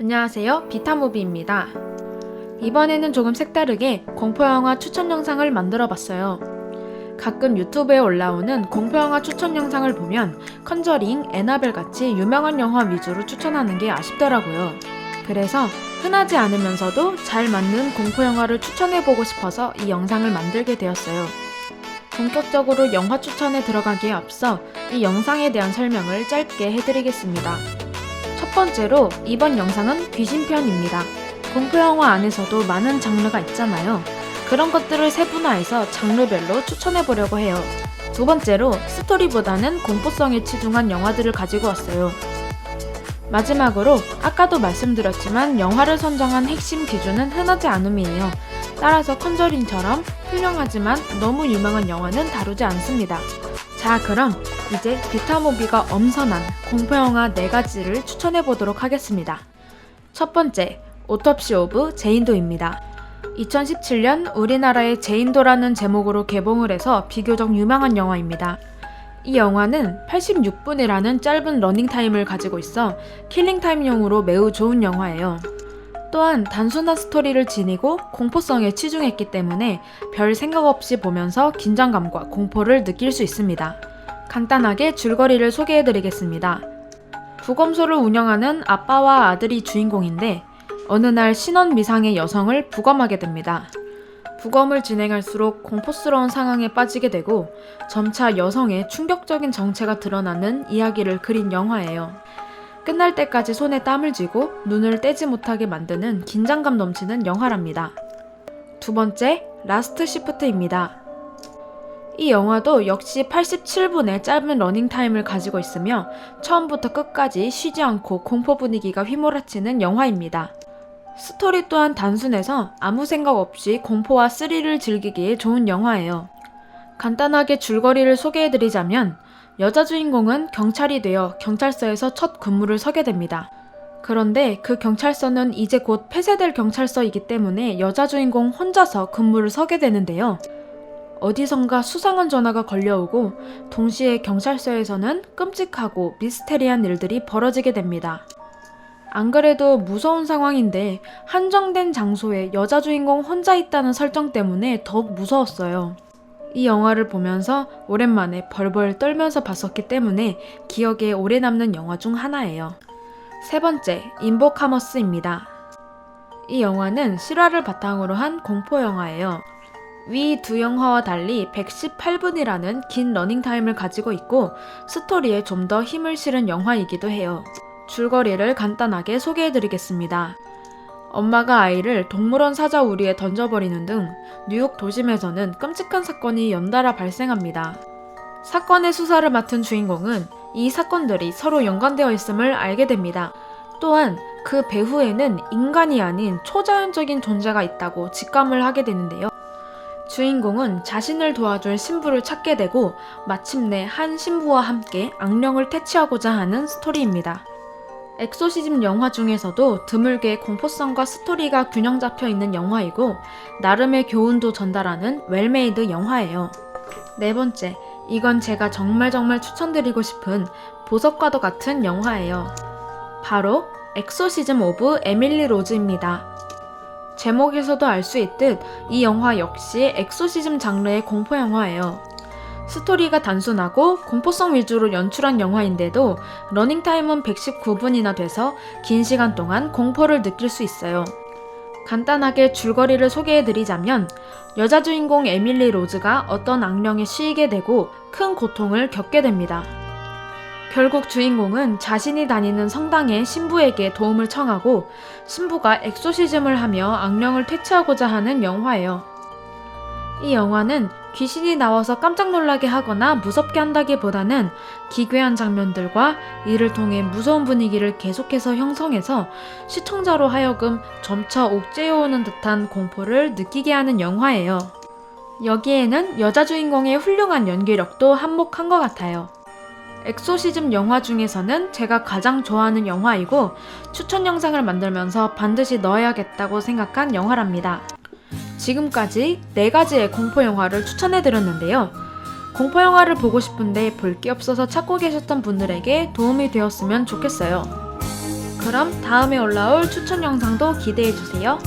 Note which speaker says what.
Speaker 1: 안녕하세요. 비타무비입니다. 이번에는 조금 색다르게 공포영화 추천 영상을 만들어 봤어요. 가끔 유튜브에 올라오는 공포영화 추천 영상을 보면 컨저링, 에나벨 같이 유명한 영화 위주로 추천하는 게 아쉽더라고요. 그래서 흔하지 않으면서도 잘 맞는 공포영화를 추천해보고 싶어서 이 영상을 만들게 되었어요. 본격적으로 영화 추천에 들어가기에 앞서 이 영상에 대한 설명을 짧게 해드리겠습니다. 첫 번째로 이번 영상은 귀신편입니다. 공포영화 안에서도 많은 장르가 있잖아요. 그런 것들을 세분화해서 장르별로 추천해보려고 해요. 두 번째로 스토리보다는 공포성에 치중한 영화들을 가지고 왔어요. 마지막으로 아까도 말씀드렸지만 영화를 선정한 핵심 기준은 흔하지 않음이에요. 따라서 컨저링처럼 훌륭하지만 너무 유명한 영화는 다루지 않습니다. 자, 그럼 이제 비타모비가 엄선한 공포영화 4가지를 추천해 보도록 하겠습니다. 첫 번째, 오톱시 오브 제인도입니다. 2017년 우리나라의 제인도라는 제목으로 개봉을 해서 비교적 유명한 영화입니다. 이 영화는 86분이라는 짧은 러닝타임을 가지고 있어 킬링타임용으로 매우 좋은 영화예요. 또한 단순한 스토리를 지니고 공포성에 치중했기 때문에 별 생각 없이 보면서 긴장감과 공포를 느낄 수 있습니다. 간단하게 줄거리를 소개해드리겠습니다. 부검소를 운영하는 아빠와 아들이 주인공인데 어느 날 신원 미상의 여성을 부검하게 됩니다. 부검을 진행할수록 공포스러운 상황에 빠지게 되고 점차 여성의 충격적인 정체가 드러나는 이야기를 그린 영화예요. 끝날 때까지 손에 땀을 쥐고 눈을 떼지 못하게 만드는 긴장감 넘치는 영화랍니다. 두 번째, 라스트 시프트입니다. 이 영화도 역시 87분의 짧은 러닝타임을 가지고 있으며 처음부터 끝까지 쉬지 않고 공포 분위기가 휘몰아치는 영화입니다. 스토리 또한 단순해서 아무 생각 없이 공포와 스릴을 즐기기에 좋은 영화예요. 간단하게 줄거리를 소개해드리자면 여자 주인공은 경찰이 되어 경찰서에서 첫 근무를 서게 됩니다. 그런데 그 경찰서는 이제 곧 폐쇄될 경찰서이기 때문에 여자 주인공 혼자서 근무를 서게 되는데요. 어디선가 수상한 전화가 걸려오고 동시에 경찰서에서는 끔찍하고 미스테리한 일들이 벌어지게 됩니다. 안 그래도 무서운 상황인데 한정된 장소에 여자 주인공 혼자 있다는 설정 때문에 더욱 무서웠어요. 이 영화를 보면서 오랜만에 벌벌 떨면서 봤었기 때문에 기억에 오래 남는 영화 중 하나예요. 세 번째, 인보카머스입니다. 이 영화는 실화를 바탕으로 한 공포 영화예요. 위 두 영화와 달리 118분이라는 긴 러닝타임을 가지고 있고 스토리에 좀 더 힘을 실은 영화이기도 해요. 줄거리를 간단하게 소개해드리겠습니다. 엄마가 아이를 동물원 사자 우리에 던져버리는 등 뉴욕 도심에서는 끔찍한 사건이 연달아 발생합니다. 사건의 수사를 맡은 주인공은 이 사건들이 서로 연관되어 있음을 알게 됩니다. 또한 그 배후에는 인간이 아닌 초자연적인 존재가 있다고 직감을 하게 되는데요. 주인공은 자신을 도와줄 신부를 찾게 되고 마침내 한 신부와 함께 악령을 퇴치하고자 하는 스토리입니다. 엑소시즘 영화 중에서도 드물게 공포성과 스토리가 균형 잡혀 있는 영화이고 나름의 교훈도 전달하는 웰메이드 영화예요. 네 번째, 이건 제가 정말 정말 추천드리고 싶은 보석과도 같은 영화예요. 바로 엑소시즘 오브 에밀리 로즈입니다. 제목에서도 알 수 있듯 이 영화 역시 엑소시즘 장르의 공포 영화예요. 스토리가 단순하고 공포성 위주로 연출한 영화인데도 러닝타임은 119분이나 돼서 긴 시간 동안 공포를 느낄 수 있어요. 간단하게 줄거리를 소개해드리자면 여자 주인공 에밀리 로즈가 어떤 악령에 씌이게 되고 큰 고통을 겪게 됩니다. 결국 주인공은 자신이 다니는 성당의 신부에게 도움을 청하고 신부가 엑소시즘을 하며 악령을 퇴치하고자 하는 영화예요. 이 영화는 귀신이 나와서 깜짝 놀라게 하거나 무섭게 한다기보다는 기괴한 장면들과 이를 통해 무서운 분위기를 계속해서 형성해서 시청자로 하여금 점차 옥죄어오는 듯한 공포를 느끼게 하는 영화예요. 여기에는 여자 주인공의 훌륭한 연기력도 한몫한 것 같아요. 엑소시즘 영화 중에서는 제가 가장 좋아하는 영화이고 추천 영상을 만들면서 반드시 넣어야겠다고 생각한 영화랍니다. 지금까지 4가지의 공포 영화를 추천해 드렸는데요. 공포 영화를 보고 싶은데 볼 게 없어서 찾고 계셨던 분들에게 도움이 되었으면 좋겠어요. 그럼 다음에 올라올 추천 영상도 기대해주세요.